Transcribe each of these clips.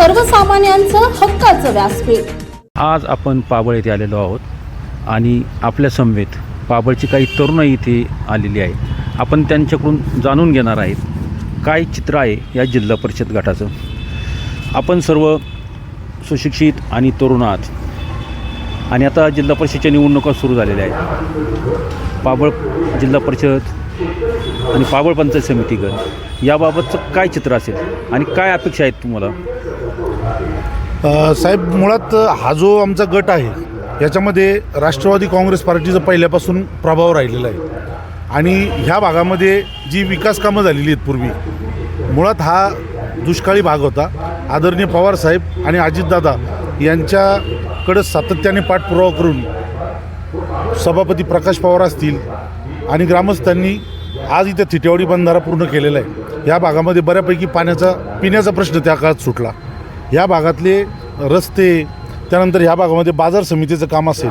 सर्वसामान्यांचं हक्काचं व्यासपीठ. आज आपण पाबळ येथे आलेलो आहोत आणि आपल्या समवेत पाबळची काही तरुणाई इथे आलेली आहे आपण त्यांच्याकडून जाणून घेणार आहेत काय चित्र आहे या जिल्हा परिषद गटाचं. आपण सर्व सुशिक्षित आणि तरुण आहात. आणि आता जिल्हा परिषदच्या निवडणुका सुरू झालेल्या आहेत. पाबळ जिल्हा परिषद आणि पाबळ पंचायत समिती गट याबाबतचं काय चित्र असेल आणि काय अपेक्षा आहेत तुम्हाला? साहेब मुळात हा जो आमचा गट आहे याच्यामध्ये राष्ट्रवादी काँग्रेस पार्टीचा पहिल्यापासून प्रभाव राहिलेला आहे. आणि ह्या भागामध्ये जी विकास कामं झालेली आहेत पूर्वी मुळात हा दुष्काळी भाग होता. आदरणीय पवारसाहेब आणि अजितदादा यांच्याकडं सातत्याने पाठपुरावा करून सभापती प्रकाश पवार असतील आणि ग्रामस्थांनी आज इथं थिटेवाडी बंधारा पूर्ण केलेला आहे. या भागामध्ये बऱ्यापैकी पाण्याचा पिण्याचा प्रश्न त्या काळात सुटला. या भागातले रस्ते त्यानंतर ह्या भागामध्ये बाजार समितीचं काम असेल.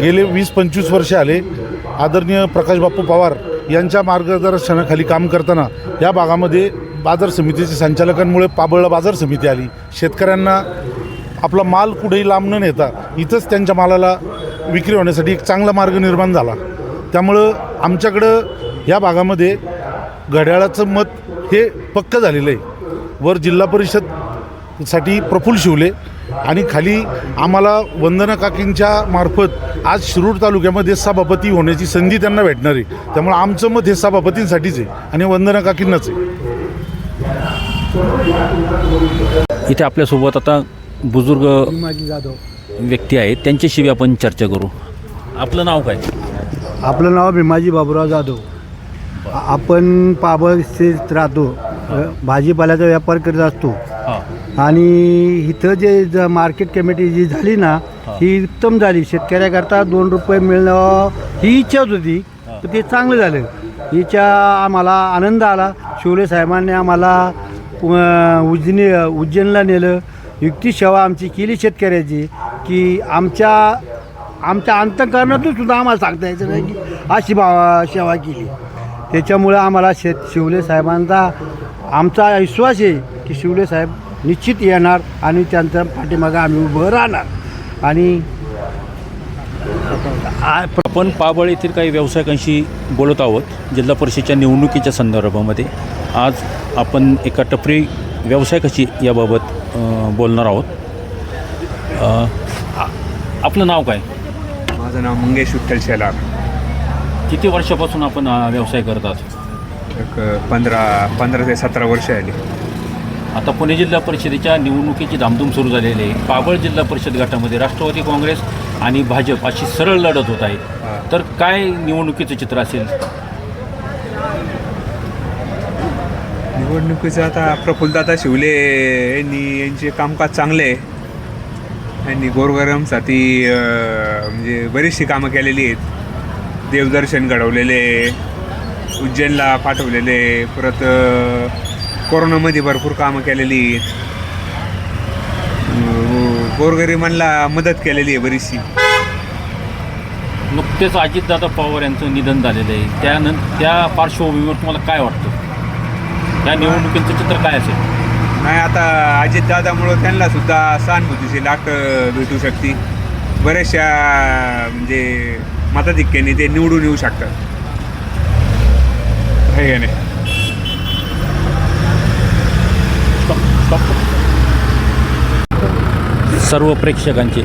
गेले वीस पंचवीस वर्ष आले. आदरणीय प्रकाश बाप्पू पवार यांच्या मार्गदर्शनाखाली काम करताना या भागामध्ये बाजार समितीच्या संचालकांमुळे पाबळला बाजार समिती आली. शेतकऱ्यांना आपला माल कुठेही लांब न नेता इथंच त्यांच्या मालाला विक्री होण्यासाठी एक चांगला मार्ग निर्माण झाला. त्यामुळं आमच्याकडं या भागामध्ये घड्याळाचं मत हे पक्क झालेलं आहे. वर जिल्हा परिषद परिषदसाठी प्रफुल्ल शिवले. आणि खाली आम्हाला वंदना काकींच्या मार्फत आज शिरूर तालुक्यामध्ये सभापती होण्याची संधी त्यांना भेटणार आहे. त्यामुळे आमचं मत हे सभापतींसाठीच आहे आणि वंदना काकींनाच आहे. इथे आपल्यासोबत आता बुजुर्ग माझी जाधव. व्यक्ती आहेत. त्यांच्याशी आपण चर्चा करू. आपलं नाव काय? आपलं नाव भीमाजी बाबुराव जाधव. आपण पाबळ स्थित राहतो. भाजीपाल्याचा व्यापार करत असतो. हां. आणि इथं जे ज- मार्केट कमिटी जी झाली ना ही. उत्तम झाली. शेतकऱ्याकरता दोन रुपये मिळणं ही इच्छाच होती. तर ते चांगलं झालं. हिच्या आम्हाला आनंद आला. शिवले साहेबांनी आम्हाला उज्जनी उज्जैनला नेलं. युक्ती सेवा आमची केली शेतकऱ्याची की आमच्या आमच्या अंतकरणातून सुद्धा आम्हाला सांगता यायचं नाही की अशी भावा सेवा केली. त्याच्यामुळं आम्हाला शेत शिवले साहेबांचा आमचा विश्वास आहे की शिवले साहेब निश्चित येणार आणि त्यांच्या पाठीमागं आम्ही उभं राहणार. आणि आ- आपण पाबळ येथील काही व्यावसायिकांशी बोलत आहोत जिल्हा परिषदेच्या निवडणुकीच्या संदर्भामध्ये. आज आपण एका टपरी व्यावसायिकाशी याबाबत अ, बोलणार आहोत. अ, आ- आपलं नाव काय? माझं नाव मंगेश विठ्ठल शेलार. किती वर्षापासून आपण व्यवसाय करतात एक पंधरा पंधरा ते सतरा वर्ष आली. आता पुणे जिल्हा परिषदेच्या निवडणुकीची धामधूम सुरू झालेली आहे. पाबळ जिल्हा परिषद गटामध्ये राष्ट्रवादी काँग्रेस आणि भाजप अशी सरळ लढत होत आहे. तर काय निवडणुकीचं चित्र असेल? निवडणुकीचं आता प्रफुल्लदादा शिवले यांनी यांचे कामकाज चांगले आहे. यांनी गोरगरमसाठी म्हणजे बरीचशी कामं केलेली आहेत. देवदर्शन घडवलेले उज्जैनला पाठवलेले परत कोरोनामध्ये भरपूर कामं केलेली आहेत. गोरगरिबांना मदत केलेली आहे बरीचशी. नुकतेच अजितदादा पवार यांचं निधन झालेलं आहे. त्यानंतर त्या पार्श्वभूमीवर तुम्हाला काय वाटतं? या निवडणुकीचं चित्र काय असेल? नाही आता अजितदादामुळं त्यांना सुद्धा सहानुभूतीची लाट भेटू शकते. बऱ्याचशा म्हणजे मताधिक्याने ते निवडून येऊ शकतात. हे नाही सर्व प्रेक्षकांचे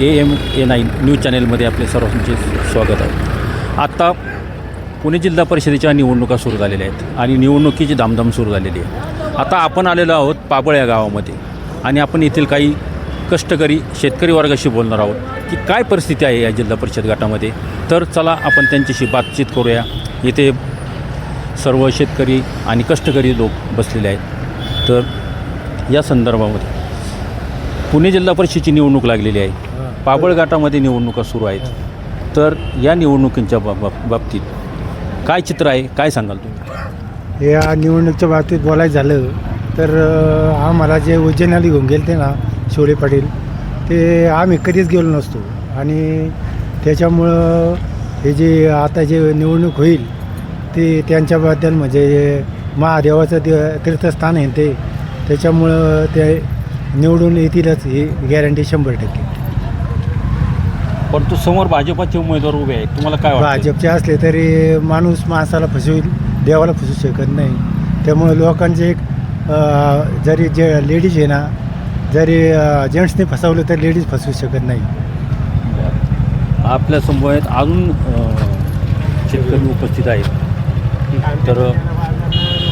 A M A nine news चॅनेलमध्ये आपले सर्वांचे स्वागत आहे. आत्ता पुणे जिल्हा परिषदेच्या निवडणुका सुरू झालेल्या आहेत आणि निवडणुकीची धामधाम सुरू झालेली आहे. आता आपण आलेलो आहोत पाबळ या गावामध्ये आणि आपण येथील काही कष्टकरी शेतकरी वर्गाशी बोलणार आहोत की काय परिस्थिती आहे या जिल्हा परिषद गटामध्ये. तर चला आपण त्यांच्याशी बातचीत करूया. इथे सर्व शेतकरी आणि कष्टकरी लोक बसलेले आहेत. तर या संदर्भामध्ये. पुणे जिल्हा परिषदेची निवडणूक लागलेली आहे. पाबळ गटामध्ये निवडणुका सुरू आहेत. तर या निवडणुकींच्या बाब बाब- बाबतीत काय चित्र आहे? काय सांगाल तुम्ही? या निवडणुकीच्या बाबतीत बोलायचं झालं तर आम्हाला जे उज्जैनाला घेऊन गेले ते ना शिवले पाटील ते आम्ही कधीच गेलो नसतो. आणि त्याच्यामुळं हे जे आता जे निवडणूक होईल ते त्यांच्याबद्दल म्हणजे महादेवाचं ते तीर्थस्थान आहे ते त्याच्यामुळं ते निवडून येतीलच ही गॅरंटी शंभर टक्के. परंतु समोर भाजपाचे उमेदवार उभे आहेत. तुम्हाला काय वाटतं भाजपचे असले तरी माणूस माणसाला फसवेल देवाला फसवू शकत नाही. त्यामुळे लोकांचे एक अं, जरी जे लेडीज आहे ना जरी जेंट्सने फसवलं तर लेडीज फसवू शकत नाही. आपल्यासमोर अजून अ, शेतकरी उपस्थित आहेत. तर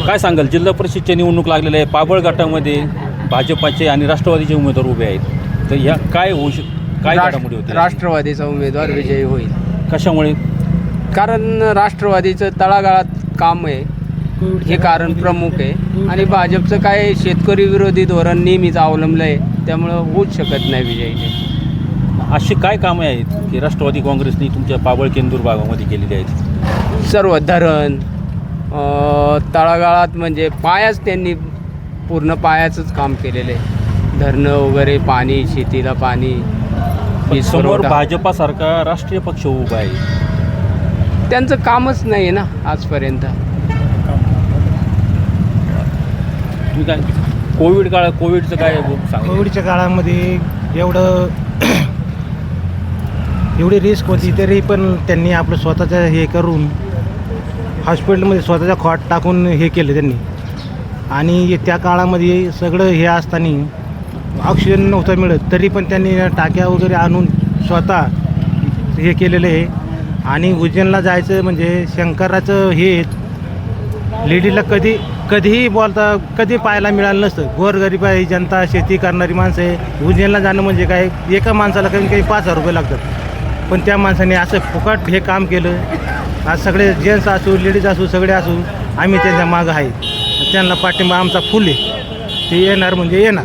काय सांगाल? जिल्हा परिषदच्या निवडणूक लागलेल्या आहे पाबळ गटामध्ये भाजपाचे आणि राष्ट्रवादीचे उमेदवार उभे आहेत. तर ह्या काय होऊ शक काय घडामोडी होते राष्ट्रवादीचा उमेदवार विजयी होईल. कशामुळे? कारण राष्ट्रवादीचं तळागाळात काम आहे. हे कारण प्रमुख आहे. आणि भाजपचं काय शेतकरी विरोधी धोरण नेहमीच अवलंबलं आहे. त्यामुळं होऊच शकत नाही विजयी. अशी काय कामे आहेत की राष्ट्रवादी काँग्रेसने तुमच्या पाबळ केंदूर भागामध्ये केलेली आहेत? सर्व धरण तळागाळात म्हणजे पायाच त्यांनी पूर्ण पायाचंच काम केलेलं आहे. धरणं वगैरे पाणी शेतीला पाणी समोर पुरवठा. भाजपासारखा राष्ट्रीय पक्ष उभा आहे. त्यांचं कामच नाही आहे ना आजपर्यंत. कोविड काळ कोविडचं काय सांगा. कोविडच्या काळामध्ये एवढं एवढी रिस्क होती तरी पण त्यांनी आपलं स्वतःचं हे करून हॉस्पिटलमध्ये स्वतःचा खॉट टाकून हे केलं त्यांनी. आणि त्या काळामध्ये सगळं हे असताना ऑक्सिजन नव्हतं मिळत तरी पण त्यांनी टाक्या वगैरे आणून स्वतः हे केलेलं आहे. आणि उज्जैनला जायचं म्हणजे शंकराचं हे लेडीला कधी कधीही बोलता कधी पाहायला मिळालं नसतं. गोरगरीब आहे जनता शेती करणारी माणसं आहे. उज्जैनला जाणं म्हणजे काय? एका माणसाला कमी काही पाच हजार रुपये लागतात. पण त्या माणसाने असं फुकट हे काम केलं. आज सगळे जेंट्स असू लेडीज असू सगळे असू आम्ही त्यांच्या मागं आहे. त्यांना पाठिंबा आमचा फुल आहे. ते येणार म्हणजे येणार.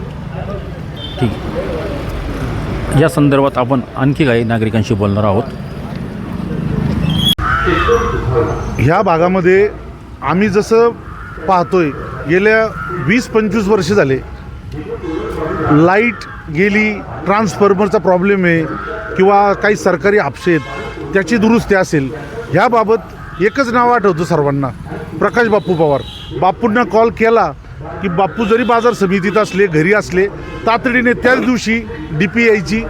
ठीक या संदर्भात आपण आणखी काही नागरिकांशी बोलणार आहोत. ह्या भागामध्ये आम्ही जसं पाहतोय गेल्या वीस पंचवीस वर्ष झाले. लाइट गेली ट्रान्सफॉर्मरचा प्रॉब्लेम आहे किंवा काही सरकारी आपशेत त्याची दुरुस्ती असेल ह्याबाबत एकच नाव आठवतं सर्वांना प्रकाश बाप्पू पवार. बापूंना कॉल केला की बापू जरी बाजार समितीत असले घरी असले तातडीने त्याच दिवशी डी पी यायची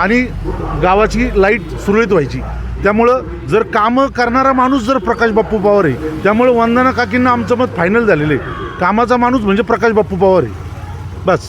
आणि गावाची लाइट सुरळीत व्हायची. त्यामुळं जर कामं करणारा माणूस जर प्रकाश बाप्पू पवार आहे त्यामुळं वंदना काकींना आमचं मत फायनल झालेलं आहे. कामाचा माणूस म्हणजे प्रकाश बाप्पू पवार आहे. बस.